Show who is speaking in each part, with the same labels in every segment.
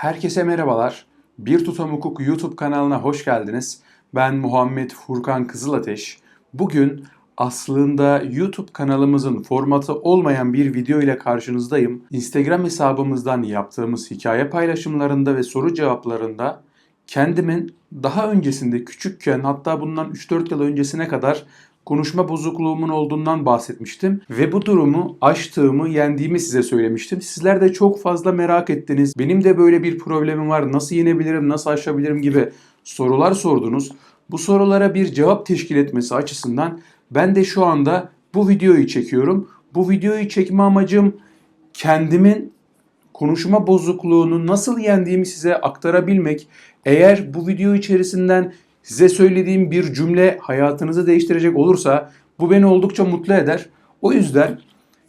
Speaker 1: Herkese merhabalar. Bir Tutam Hukuk YouTube kanalına hoş geldiniz. Ben Muhammed Furkan Kızılateş. Bugün aslında YouTube kanalımızın formatı olmayan bir video ile karşınızdayım. Instagram hesabımızdan yaptığımız hikaye paylaşımlarında ve soru cevaplarında kendimin daha öncesinde küçükken hatta bundan 3-4 yıl öncesine kadar konuşma bozukluğumun olduğundan bahsetmiştim ve bu durumu aştığımı, yendiğimi size söylemiştim. Sizler de çok fazla merak ettiniz. Benim de böyle bir problemim var. Nasıl yenebilirim, nasıl aşabilirim gibi sorular sordunuz. Bu sorulara bir cevap teşkil etmesi açısından ben de şu anda bu videoyu çekiyorum. Bu videoyu çekme amacım kendimin konuşma bozukluğunu nasıl yendiğimi size aktarabilmek. Eğer bu video içerisinden size söylediğim bir cümle hayatınızı değiştirecek olursa bu beni oldukça mutlu eder. O yüzden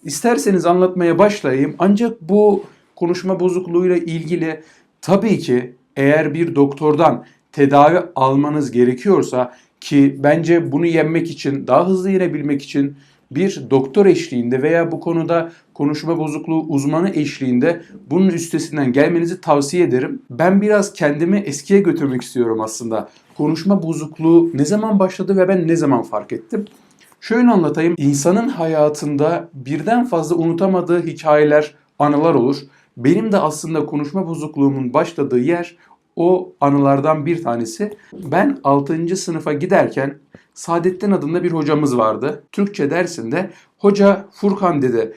Speaker 1: isterseniz anlatmaya başlayayım. Ancak bu konuşma bozukluğuyla ilgili tabii ki eğer bir doktordan tedavi almanız gerekiyorsa ki bence bunu yenmek için, daha hızlı yenebilmek için bir doktor eşliğinde veya bu konuda konuşma bozukluğu uzmanı eşliğinde bunun üstesinden gelmenizi tavsiye ederim. Ben biraz kendimi eskiye götürmek istiyorum aslında. Konuşma bozukluğu ne zaman başladı ve ben ne zaman fark ettim? Şöyle anlatayım. İnsanın hayatında birden fazla unutamadığı hikayeler, anılar olur. Benim de aslında konuşma bozukluğumun başladığı yer o anılardan bir tanesi. Ben 6. sınıfa giderken Saadettin adında bir hocamız vardı. Türkçe dersinde hoca Furkan dedi.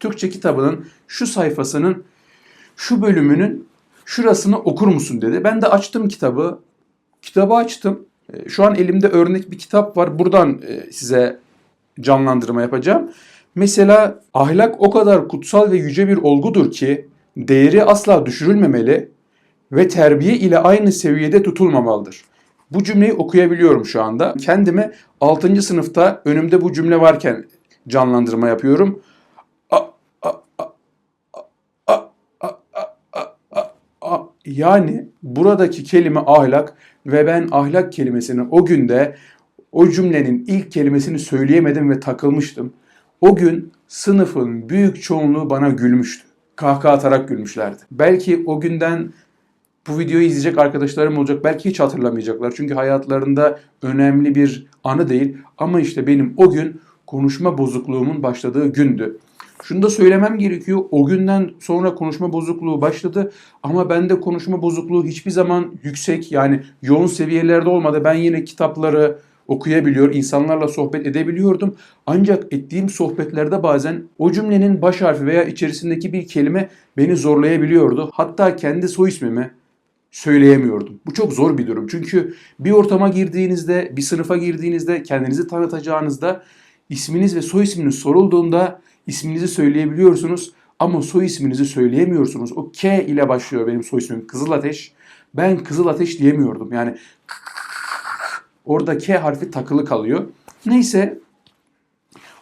Speaker 1: Türkçe kitabının şu sayfasının şu bölümünün şurasını okur musun dedi. Ben de açtım kitabı. Kitabı açtım. E, Şu an elimde örnek bir kitap var. Buradan e, size canlandırma yapacağım. Mesela ahlak o kadar kutsal ve yüce bir olgudur ki değeri asla düşürülmemeli ve terbiye ile aynı seviyede tutulmamalıdır. Bu cümleyi okuyabiliyorum şu anda. Kendime 6. sınıfta önümde bu cümle varken canlandırma yapıyorum. Yani buradaki kelime ahlak ve ben ahlak kelimesini o günde o cümlenin ilk kelimesini söyleyemedim ve takılmıştım. O gün sınıfın büyük çoğunluğu bana gülmüştü. Kahkaha atarak gülmüşlerdi. Belki o günden bu videoyu izleyecek arkadaşlarım olacak. Belki hiç hatırlamayacaklar. Çünkü hayatlarında önemli bir anı değil. Ama işte benim o gün konuşma bozukluğumun başladığı gündü. Şunu da söylemem gerekiyor. O günden sonra konuşma bozukluğu başladı. Ama bende konuşma bozukluğu hiçbir zaman yüksek yani yoğun seviyelerde olmadı. Ben yine kitapları okuyabiliyor, insanlarla sohbet edebiliyordum. Ancak ettiğim sohbetlerde bazen o cümlenin baş harfi veya içerisindeki bir kelime beni zorlayabiliyordu. Hatta kendi soy ismimi söyleyemiyordum. Bu çok zor bir durum. Çünkü bir ortama girdiğinizde, bir sınıfa girdiğinizde, kendinizi tanıtacağınızda isminiz ve soy isminiz sorulduğunda isminizi söyleyebiliyorsunuz ama soy isminizi söyleyemiyorsunuz. O K ile başlıyor benim soy ismim Kızıl Ateş. Ben Kızıl Ateş diyemiyordum. Yani orada K harfi takılı kalıyor. Neyse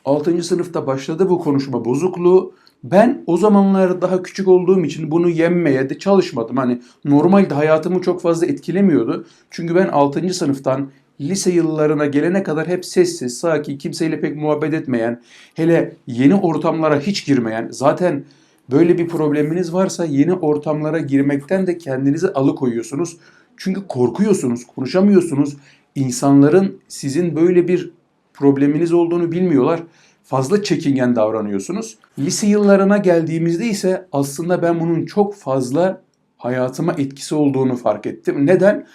Speaker 1: 6. sınıfta başladı bu konuşma bozukluğu. Ben o zamanlar daha küçük olduğum için bunu yenmeye de çalışmadım. Hani normalde hayatımı çok fazla etkilemiyordu. Çünkü ben 6. sınıftan lise yıllarına gelene kadar hep sessiz, sakin, kimseyle pek muhabbet etmeyen, hele yeni ortamlara hiç girmeyen, zaten böyle bir probleminiz varsa yeni ortamlara girmekten de kendinizi alıkoyuyorsunuz. Çünkü korkuyorsunuz, konuşamıyorsunuz. İnsanların sizin böyle bir probleminiz olduğunu bilmiyorlar fazla çekingen davranıyorsunuz. Lise yıllarına geldiğimizde ise aslında ben bunun çok fazla hayatıma etkisi olduğunu fark ettim. Neden?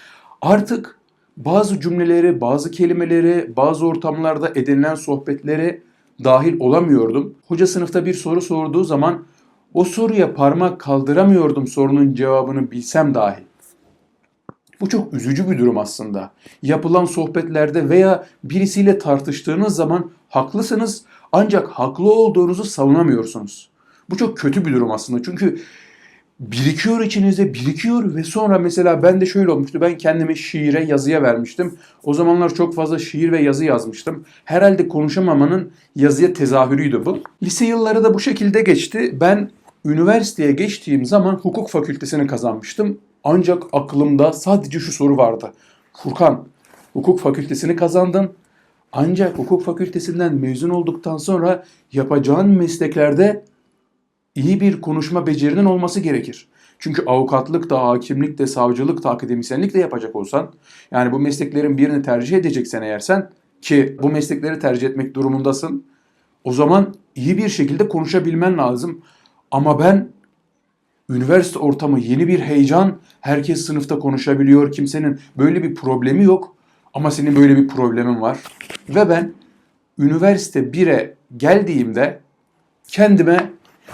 Speaker 1: Artık bazı cümleleri, bazı kelimeleri, bazı ortamlarda edinilen sohbetlere dahil olamıyordum. Hoca sınıfta bir soru sorduğu zaman o soruya parmak kaldıramıyordum sorunun cevabını bilsem dahi. Bu çok üzücü bir durum aslında. Yapılan sohbetlerde veya birisiyle tartıştığınız zaman haklısınız ancak haklı olduğunuzu savunamıyorsunuz. Bu çok kötü bir durum aslında. Çünkü birikiyor içinizde, birikiyor ve sonra mesela ben de şöyle olmuştu. Ben kendimi şiire, yazıya vermiştim. O zamanlar çok fazla şiir ve yazı yazmıştım. Herhalde konuşamamanın yazıya tezahürüydü bu. Lise yılları da bu şekilde geçti. Ben üniversiteye geçtiğim zaman hukuk fakültesini kazanmıştım. Ancak aklımda sadece şu soru vardı. Furkan, hukuk fakültesini kazandın. Ancak hukuk fakültesinden mezun olduktan sonra yapacağın mesleklerde iyi bir konuşma becerinin olması gerekir. Çünkü avukatlık da, hakimlik de, savcılık da, akademisyenlik de yapacak olsan, yani bu mesleklerin birini tercih edeceksen eğer sen ki bu meslekleri tercih etmek durumundasın, o zaman iyi bir şekilde konuşabilmen lazım. Ama ben üniversite ortamı yeni bir heyecan, herkes sınıfta konuşabiliyor, kimsenin böyle bir problemi yok. Ama senin böyle bir problemin var. Ve ben üniversite 1'e geldiğimde kendime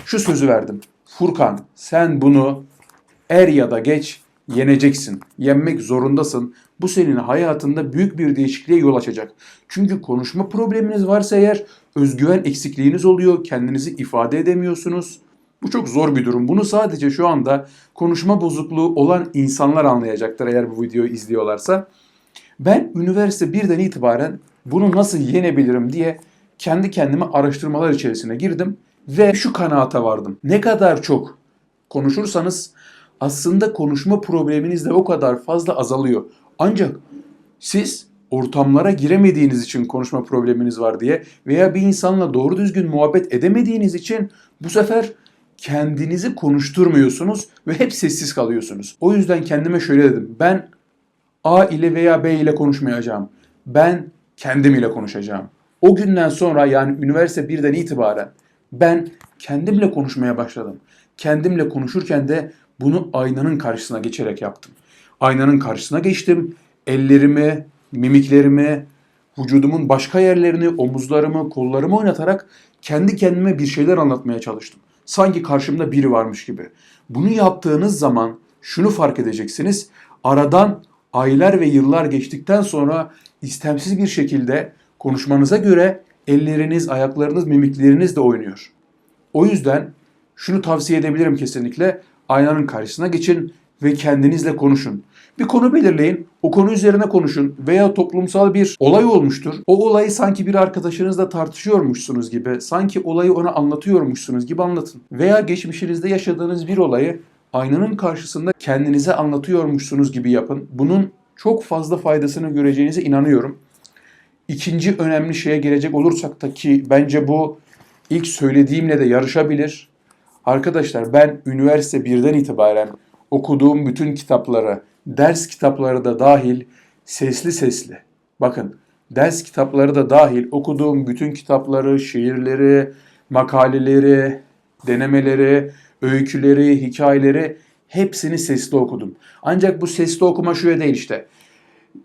Speaker 1: şu sözü verdim. Furkan sen bunu er ya da geç yeneceksin. Yenmek zorundasın. Bu senin hayatında büyük bir değişikliğe yol açacak. Çünkü konuşma probleminiz varsa eğer özgüven eksikliğiniz oluyor. Kendinizi ifade edemiyorsunuz. Bu çok zor bir durum. Bunu sadece şu anda konuşma bozukluğu olan insanlar anlayacaktır eğer bu videoyu izliyorlarsa. Ben üniversite birden itibaren bunu nasıl yenebilirim diye kendi kendime araştırmalar içerisine girdim ve şu kanaata vardım. Ne kadar çok konuşursanız aslında konuşma probleminiz de o kadar fazla azalıyor. Ancak siz ortamlara giremediğiniz için konuşma probleminiz var diye veya bir insanla doğru düzgün muhabbet edemediğiniz için bu sefer kendinizi konuşturmuyorsunuz ve hep sessiz kalıyorsunuz. O yüzden kendime şöyle dedim. Ben A ile veya B ile konuşmayacağım. Ben kendim ile konuşacağım. O günden sonra yani üniversite birden itibaren ben kendimle konuşmaya başladım. Kendimle konuşurken de bunu aynanın karşısına geçerek yaptım. Aynanın karşısına geçtim. Ellerimi, mimiklerimi, vücudumun başka yerlerini, omuzlarımı, kollarımı oynatarak kendi kendime bir şeyler anlatmaya çalıştım. Sanki karşımda biri varmış gibi. Bunu yaptığınız zaman şunu fark edeceksiniz. Aradan aylar ve yıllar geçtikten sonra istemsiz bir şekilde konuşmanıza göre elleriniz, ayaklarınız, mimikleriniz de oynuyor. O yüzden şunu tavsiye edebilirim kesinlikle. Aynanın karşısına geçin ve kendinizle konuşun. Bir konu belirleyin, o konu üzerine konuşun veya toplumsal bir olay olmuştur. O olayı sanki bir arkadaşınızla tartışıyormuşsunuz gibi, sanki olayı ona anlatıyormuşsunuz gibi anlatın. Veya geçmişinizde yaşadığınız bir olayı aynanın karşısında kendinize anlatıyormuşsunuz gibi yapın. Bunun çok fazla faydasını göreceğinize inanıyorum. İkinci önemli şeye gelecek olursak da ki bence bu ilk söylediğimle de yarışabilir. Arkadaşlar ben üniversite 1'den itibaren okuduğum bütün kitapları, ders kitapları da dahil sesli sesli. Bakın ders kitapları da dahil okuduğum bütün kitapları, şiirleri, makaleleri, denemeleri, öyküleri, hikayeleri hepsini sesli okudum. Ancak bu sesli okuma şöyle değil işte.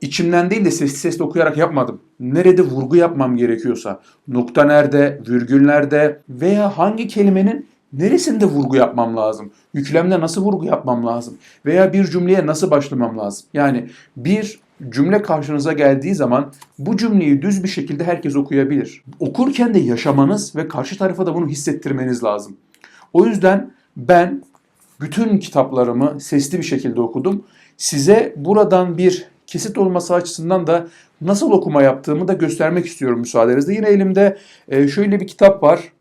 Speaker 1: İçimden değil de sesli sesli okuyarak yapmadım. Nerede vurgu yapmam gerekiyorsa, nokta nerede, virgül nerede veya hangi kelimenin neresinde vurgu yapmam lazım? Yüklemde nasıl vurgu yapmam lazım? Veya bir cümleye nasıl başlamam lazım? Yani bir cümle karşınıza geldiği zaman bu cümleyi düz bir şekilde herkes okuyabilir. Okurken de yaşamanız ve karşı tarafa da bunu hissettirmeniz lazım. O yüzden ben bütün kitaplarımı sesli bir şekilde okudum. Size buradan bir kesit olması açısından da nasıl okuma yaptığımı da göstermek istiyorum müsaadenizle. Yine elimde e, şöyle bir kitap var.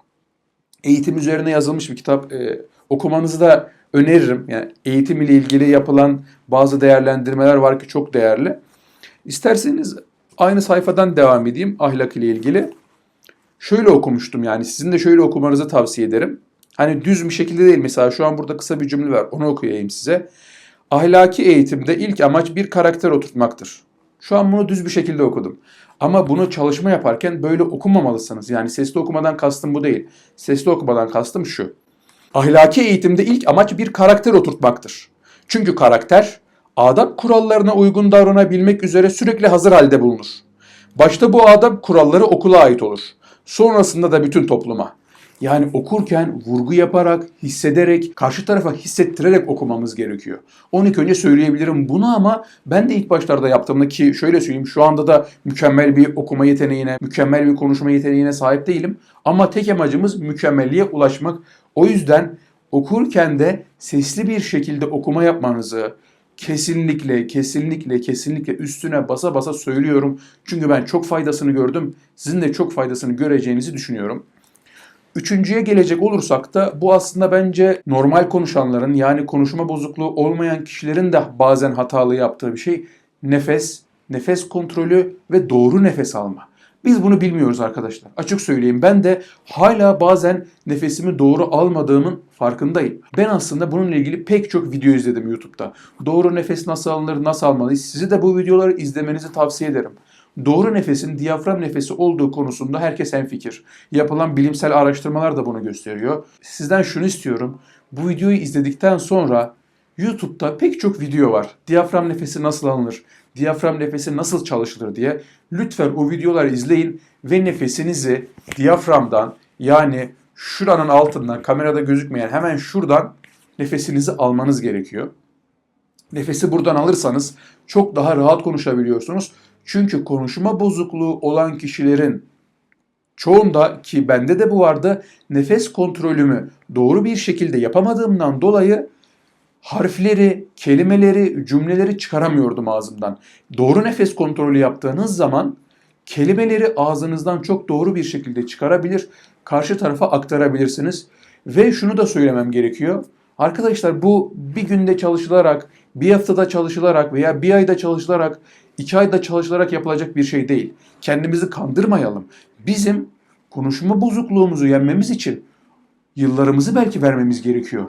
Speaker 1: Eğitim üzerine yazılmış bir kitap. E, okumanızı da öneririm. Yani eğitim ile ilgili yapılan bazı değerlendirmeler var ki çok değerli. İsterseniz aynı sayfadan devam edeyim ahlak ile ilgili. Şöyle okumuştum yani sizin de şöyle okumanızı tavsiye ederim. Hani düz bir şekilde değil mesela şu an burada kısa bir cümle var onu okuyayım size. Ahlaki eğitimde ilk amaç bir karakter oturtmaktır. Şu an bunu düz bir şekilde okudum. Ama bunu çalışma yaparken böyle okumamalısınız. Yani sesli okumadan kastım bu değil. Sesli okumadan kastım şu. Ahlaki eğitimde ilk amaç bir karakter oturtmaktır. Çünkü karakter adab kurallarına uygun davranabilmek üzere sürekli hazır halde bulunur. Başta bu adab kuralları okula ait olur. Sonrasında da bütün topluma. Yani okurken vurgu yaparak, hissederek, karşı tarafa hissettirerek okumamız gerekiyor. Onu ilk önce söyleyebilirim bunu ama ben de ilk başlarda yaptığımda ki şöyle söyleyeyim şu anda da mükemmel bir okuma yeteneğine, mükemmel bir konuşma yeteneğine sahip değilim. Ama tek amacımız mükemmelliğe ulaşmak. O yüzden okurken de sesli bir şekilde okuma yapmanızı, kesinlikle, kesinlikle, kesinlikle üstüne basa basa söylüyorum. Çünkü ben çok faydasını gördüm. Sizin de çok faydasını göreceğinizi düşünüyorum. Üçüncüye gelecek olursak da bu aslında bence normal konuşanların yani konuşma bozukluğu olmayan kişilerin de bazen hatalı yaptığı bir şey. Nefes, nefes kontrolü ve doğru nefes alma. Biz bunu bilmiyoruz arkadaşlar. Açık söyleyeyim ben de hala bazen nefesimi doğru almadığımın farkındayım. Ben aslında bununla ilgili pek çok video izledim YouTube'da. Doğru nefes nasıl alınır, nasıl almalıyız? Size de bu videoları izlemenizi tavsiye ederim. Doğru nefesin diyafram nefesi olduğu konusunda herkes hemfikir. Yapılan bilimsel araştırmalar da bunu gösteriyor. Sizden şunu istiyorum. Bu videoyu izledikten sonra YouTube'da pek çok video var. Diyafram nefesi nasıl alınır? Diyafram nefesi nasıl çalışılır diye. Lütfen o videoları izleyin ve nefesinizi diyaframdan yani şuranın altından kamerada gözükmeyen hemen şuradan nefesinizi almanız gerekiyor. Nefesi buradan alırsanız çok daha rahat konuşabiliyorsunuz. Çünkü konuşma bozukluğu olan kişilerin çoğunda ki bende de bu vardı nefes kontrolümü doğru bir şekilde yapamadığımdan dolayı harfleri, kelimeleri, cümleleri çıkaramıyordum ağzımdan. Doğru nefes kontrolü yaptığınız zaman kelimeleri ağzınızdan çok doğru bir şekilde çıkarabilir, karşı tarafa aktarabilirsiniz. Ve şunu da söylemem gerekiyor. Arkadaşlar bu bir günde çalışılarak, bir haftada çalışılarak veya bir ayda çalışılarak, iki ayda çalışılarak yapılacak bir şey değil. Kendimizi kandırmayalım. Bizim konuşma bozukluğumuzu yenmemiz için yıllarımızı belki vermemiz gerekiyor.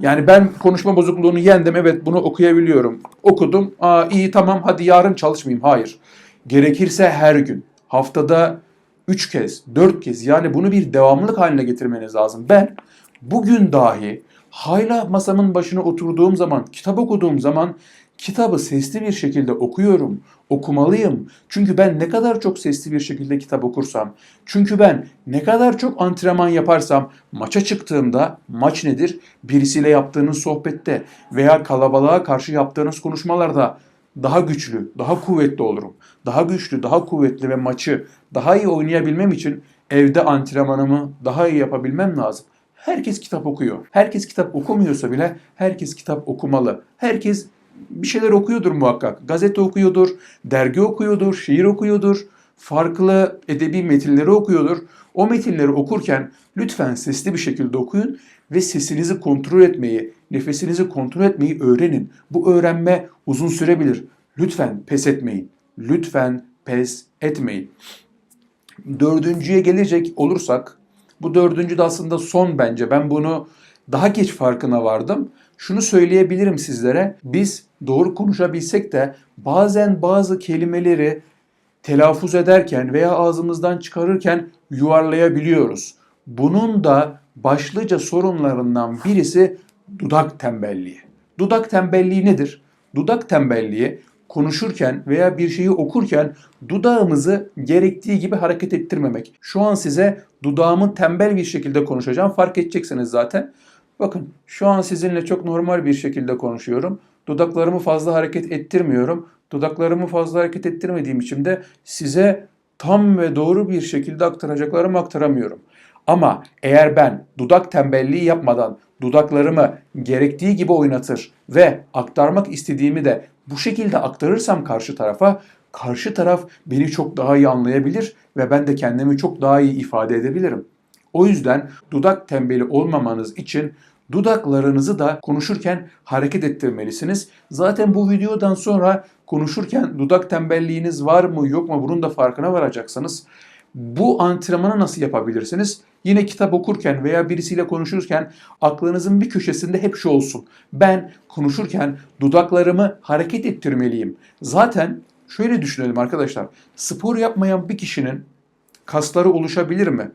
Speaker 1: Yani ben konuşma bozukluğunu yendim. Evet bunu okuyabiliyorum. Okudum. Aa iyi tamam hadi yarın çalışmayayım. Hayır. Gerekirse her gün. Haftada 3 kez, 4 kez yani bunu bir devamlılık haline getirmeniz lazım. Ben bugün dahi hala masamın başına oturduğum zaman, kitap okuduğum zaman kitabı sesli bir şekilde okuyorum. Okumalıyım. Çünkü ben ne kadar çok sesli bir şekilde kitap okursam, çünkü ben ne kadar çok antrenman yaparsam maça çıktığımda maç nedir? Birisiyle yaptığınız sohbette veya kalabalığa karşı yaptığınız konuşmalarda daha güçlü, daha kuvvetli olurum. Daha güçlü, daha kuvvetli ve maçı daha iyi oynayabilmem için evde antrenmanımı daha iyi yapabilmem lazım. Herkes kitap okuyor. Herkes kitap okumuyorsa bile herkes kitap okumalı. Herkes bir şeyler okuyordur muhakkak. Gazete okuyordur, dergi okuyordur, şiir okuyordur, farklı edebi metinleri okuyordur. O metinleri okurken lütfen sesli bir şekilde okuyun ve sesinizi kontrol etmeyi, nefesinizi kontrol etmeyi öğrenin. Bu öğrenme uzun sürebilir. Lütfen pes etmeyin. Lütfen pes etmeyin. Dördüncüye gelecek olursak, bu dördüncü de aslında son bence. Ben bunu daha geç farkına vardım. Şunu söyleyebilirim sizlere. Biz doğru konuşabilsek de bazen bazı kelimeleri telaffuz ederken veya ağzımızdan çıkarırken yuvarlayabiliyoruz. Bunun da başlıca sorunlarından birisi dudak tembelliği. Dudak tembelliği nedir? Dudak tembelliği konuşurken veya bir şeyi okurken dudağımızı gerektiği gibi hareket ettirmemek. Şu an size dudağımı tembel bir şekilde konuşacağım. Fark edeceksiniz zaten. Bakın şu an sizinle çok normal bir şekilde konuşuyorum. Dudaklarımı fazla hareket ettirmiyorum. Dudaklarımı fazla hareket ettirmediğim için de size tam ve doğru bir şekilde aktaracaklarımı aktaramıyorum. Ama eğer ben dudak tembelliği yapmadan dudaklarımı gerektiği gibi oynatır ve aktarmak istediğimi de bu şekilde aktarırsam karşı tarafa karşı taraf beni çok daha iyi anlayabilir ve ben de kendimi çok daha iyi ifade edebilirim. O yüzden dudak tembeli olmamanız için dudaklarınızı da konuşurken hareket ettirmelisiniz. Zaten bu videodan sonra konuşurken dudak tembelliğiniz var mı yok mu bunun da farkına varacaksınız. Bu antrenmanı nasıl yapabilirsiniz? Yine kitap okurken veya birisiyle konuşurken aklınızın bir köşesinde hep şu olsun. Ben konuşurken dudaklarımı hareket ettirmeliyim. Zaten şöyle düşünelim arkadaşlar. Spor yapmayan bir kişinin kasları oluşabilir mi?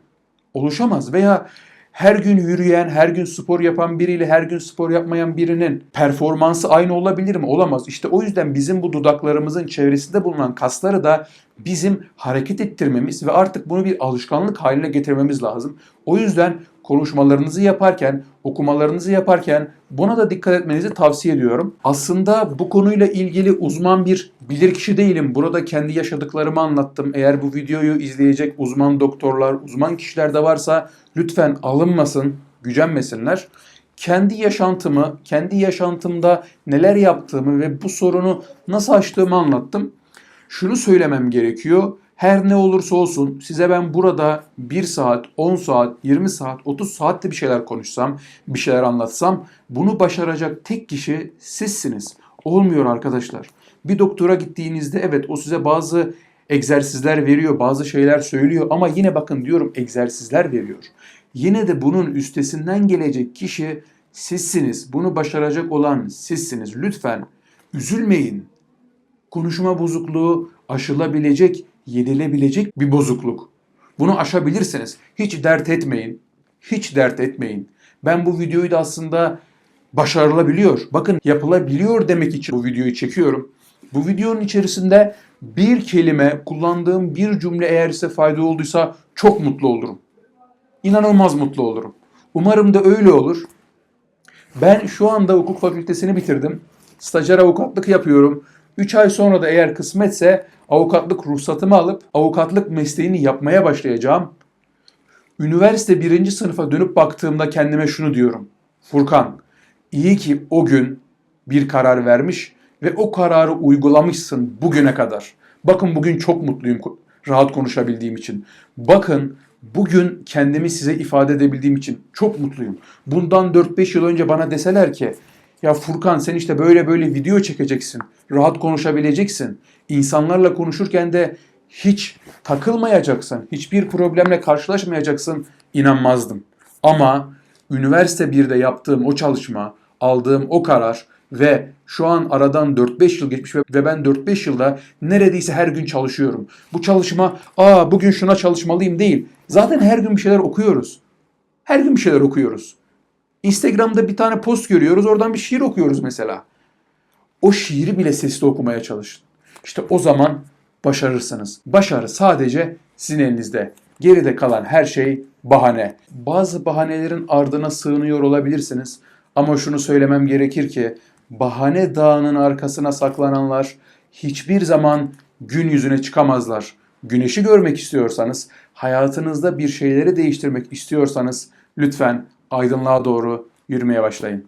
Speaker 1: Oluşamaz veya her gün yürüyen, her gün spor yapan biriyle her gün spor yapmayan birinin performansı aynı olabilir mi? Olamaz. İşte o yüzden bizim bu dudaklarımızın çevresinde bulunan kasları da bizim hareket ettirmemiz ve artık bunu bir alışkanlık haline getirmemiz lazım. O yüzden konuşmalarınızı yaparken, okumalarınızı yaparken buna da dikkat etmenizi tavsiye ediyorum. Aslında bu konuyla ilgili uzman bir bilirkişi değilim. Burada kendi yaşadıklarımı anlattım. Eğer bu videoyu izleyecek uzman doktorlar, uzman kişiler de varsa lütfen alınmasın, gücenmesinler. Kendi yaşantımı, kendi yaşantımda neler yaptığımı ve bu sorunu nasıl aştığımı anlattım. Şunu söylemem gerekiyor. Her ne olursa olsun size ben burada 1 saat, 10 saat, 20 saat, 30 saatte bir şeyler konuşsam, bir şeyler anlatsam bunu başaracak tek kişi sizsiniz. Olmuyor arkadaşlar. Bir doktora gittiğinizde evet o size bazı egzersizler veriyor, bazı şeyler söylüyor ama yine bakın diyorum egzersizler veriyor. Yine de bunun üstesinden gelecek kişi sizsiniz. Bunu başaracak olan sizsiniz. Lütfen üzülmeyin. Konuşma bozukluğu aşılabilecek, yenilebilecek bir bozukluk. Bunu aşabilirsiniz. Hiç dert etmeyin. Hiç dert etmeyin. Ben bu videoyu da aslında başarılabiliyor. Bakın yapılabiliyor demek için bu videoyu çekiyorum. Bu videonun içerisinde bir kelime, kullandığım bir cümle eğer size fayda olduysa çok mutlu olurum. İnanılmaz mutlu olurum. Umarım da öyle olur. Ben şu anda hukuk fakültesini bitirdim. Stajyer avukatlık yapıyorum. 3 ay sonra da eğer kısmetse avukatlık ruhsatımı alıp avukatlık mesleğini yapmaya başlayacağım. Üniversite birinci sınıfa dönüp baktığımda kendime şunu diyorum. Furkan, iyi ki o gün bir karar vermiş ve o kararı uygulamışsın bugüne kadar. Bakın bugün çok mutluyum rahat konuşabildiğim için. Bakın bugün kendimi size ifade edebildiğim için çok mutluyum. Bundan 4-5 yıl önce bana deseler ki ya Furkan sen işte böyle böyle video çekeceksin. Rahat konuşabileceksin. İnsanlarla konuşurken de hiç takılmayacaksın. Hiçbir problemle karşılaşmayacaksın. inanmazdım. Ama üniversite 1'de yaptığım o çalışma, aldığım o karar ve şu an aradan 4-5 yıl geçmiş ve ben 4-5 yılda neredeyse her gün çalışıyorum. Bu çalışma, aa bugün şuna çalışmalıyım değil. Zaten her gün bir şeyler okuyoruz. Her gün bir şeyler okuyoruz. Instagram'da bir tane post görüyoruz, oradan bir şiir okuyoruz mesela. O şiiri bile sesli okumaya çalışın. İşte o zaman başarırsınız. Başarı sadece sizin elinizde. Geride kalan her şey bahane. Bazı bahanelerin ardına sığınıyor olabilirsiniz. Ama şunu söylemem gerekir ki bahane dağının arkasına saklananlar hiçbir zaman gün yüzüne çıkamazlar. Güneşi görmek istiyorsanız, hayatınızda bir şeyleri değiştirmek istiyorsanız lütfen aydınlığa doğru yürümeye başlayın.